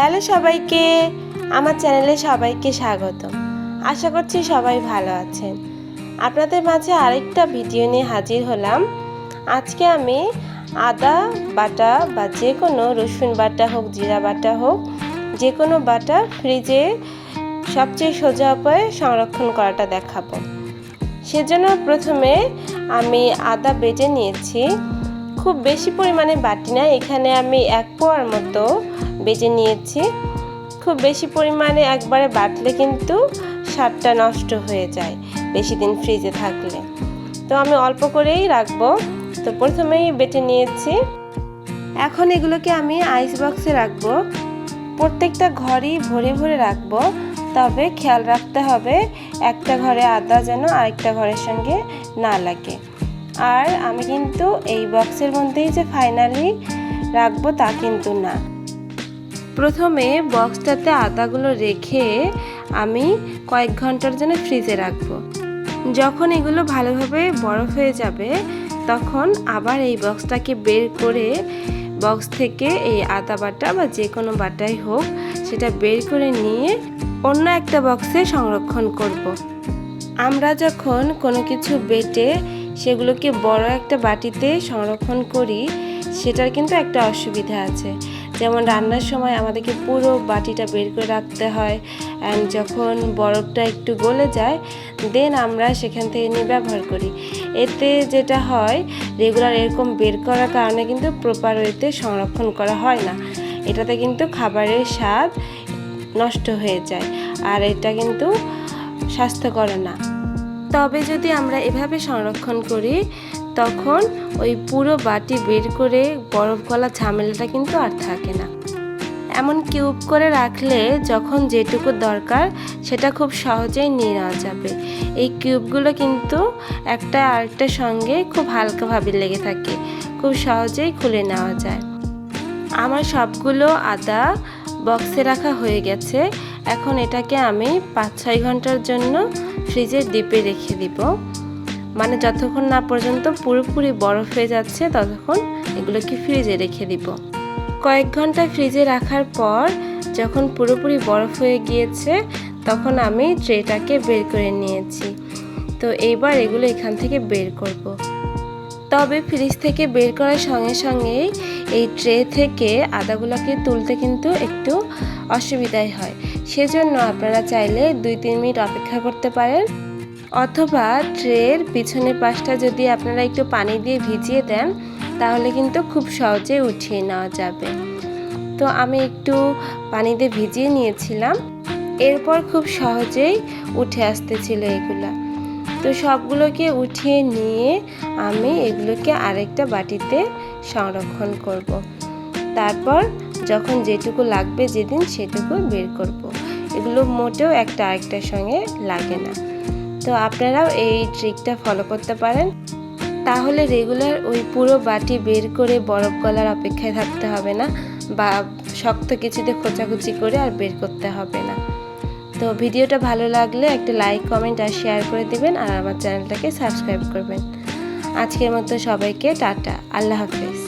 Hello সবাইকে, আমার চ্যানেলে সবাইকে স্বাগত আশা করছি সবাই ভালো আছেন। আপনাদের মাঝে আরেকটা ভিডিও নিয়ে হাজির হলাম। আজকে আমি আদা বাটা বা যে কোনো রসুন বাটা হোক, জিরা বাটা হোক, যে কোনো বাটা ফ্রিজে সবচেয়ে সোজা উপায়ে সংরক্ষণ করাটা দেখাবো। সেজন্য প্রথমে আমি আদা বেটে নিয়েছি। খুব বেশি পরিমাণে বাটি না, এখানে আমি এক পোয়ার মতো বেটে নিয়েছি। খুব বেশি পরিমাণে একবারে বাটলে কিন্তু স্বাদটা নষ্ট হয়ে যায় বেশি দিন ফ্রিজে থাকলে। তো আমি অল্প করেই রাখব। তো প্রথমেই বেটে নিয়েছি। এখন এগুলোকে আমি আইস বক্সে রাখব। প্রত্যেকটা ঘরই ভরে ভরে রাখব। তবে খেয়াল রাখতে হবে, একটা ঘরে আদা যেন আরেকটা ঘরের সঙ্গে না লাগে। আর আমি কিন্তু এই বক্সের মধ্যেই যে ফাইনালি রাখব তা কিন্তু না প্রথমে বক্সটাতে আদাগুলো রেখে আমি কয়েক ঘণ্টার জন্য ফ্রিজে রাখব যখন এগুলো ভালোভাবে বরফ হয়ে যাবে, তখন আবার এই বক্সটাকে বের করে বক্স থেকে এই আদা বাটা বা যে কোনো বাটাই হোক, সেটা বের করে নিয়ে অন্য একটা বক্সে সংরক্ষণ করব। আমরা যখন কোনো কিছু বেটে সেগুলোকে বড় একটা বাটিতে সংরক্ষণ করি, সেটার কিন্তু একটা অসুবিধা আছে। যেমন রান্নার সময় আমাদেরকে পুরো বাটিটা বের করে রাখতে হয় অ্যান্ড যখন বরফটা একটু গলে যায় দেন আমরা সেখান থেকে নিয়ে ব্যবহার করি। এতে যেটা হয় রেগুলার এরকম বের করার কারণে কিন্তু প্রপার ওয়েতে সংরক্ষণ করা হয় না। এটাতে কিন্তু খাবারের স্বাদ নষ্ট হয়ে যায়, আর এটা কিন্তু স্বাস্থ্যকর না। তবে যদি আমরা এভাবে সংরক্ষণ করি, তখন ওই পুরো বাটি বের করে বরফ গলা ঝামেলাটা কিন্তু আর থাকে না। এমন কিউব করে রাখলে যখন যেটুকু দরকার, সেটা খুব সহজেই নিয়ে নেওয়া যাবে। এই কিউবগুলো কিন্তু একটা আরেকটার সঙ্গে খুব হালকাভাবে লেগে থাকে, খুব সহজেই খুলে নেওয়া যায়। আমার সবগুলো আদা বক্সে রাখা হয়ে গেছে। এখন এটাকে আমি পাঁচ, ছয় ঘণ্টার জন্য ফ্রিজের ডিপে রেখে দিব। মানে যতক্ষণ না পর্যন্ত পুরোপুরি বরফ হয়ে যাচ্ছে, ততক্ষণ এগুলোকে ফ্রিজে রেখে দিব। কয়েক ঘণ্টা ফ্রিজে রাখার পর যখন পুরোপুরি বরফ হয়ে গিয়েছে, তখন আমি ট্রেটাকে বের করে নিয়েছি। তো এইবার এগুলো এখান থেকে বের করব। তবে ফ্রিজ থেকে বের করার সঙ্গে সঙ্গেই এই ট্রে থেকে আদাগুলোকে তুলতে কিন্তু একটু অসুবিধাই হয়। সেজন্য আপনারা চাইলে দুই, তিন মিনিট অপেক্ষা করতে পারেন। অথবা ট্রের পিছনের পাশটা যদি আপনারা একটু পানি দিয়ে ভিজিয়ে দেন, তাহলে কিন্তু খুব সহজে উঠিয়ে নেওয়া যাবে। তো আমি একটু পানি দিয়ে ভিজিয়ে নিয়েছিলাম। এরপর খুব সহজেই উঠে আসতেছিল এগুলা। তো সবগুলোকে উঠিয়ে নিয়ে আমি এগুলোকে আরেকটা বাটিতে সংরক্ষণ করব। তারপর যখন যেটুকু লাগবে যেদিন সেটুকু বের করব। এগুলো মোটেও একটা আরেকটার সঙ্গে লাগে না তো আপনারাও এই ট্রিকটা ফলো করতে পারেন তাহলে রেগুলার ওই পুরো বাটি বের করে বরফ গলার অপেক্ষায় থাকতে হবে না বা শক্ত কিছুতে খোঁচাখুচি করে আর বের করতে হবে না তো ভিডিওটা ভালো লাগলে একটা লাইক কমেন্ট আর শেয়ার করে দেবেন আর আমার চ্যানেলটাকে সাবস্ক্রাইব করবেন। আজকের মতো সবাইকে টাটা, আল্লাহ হাফেজ।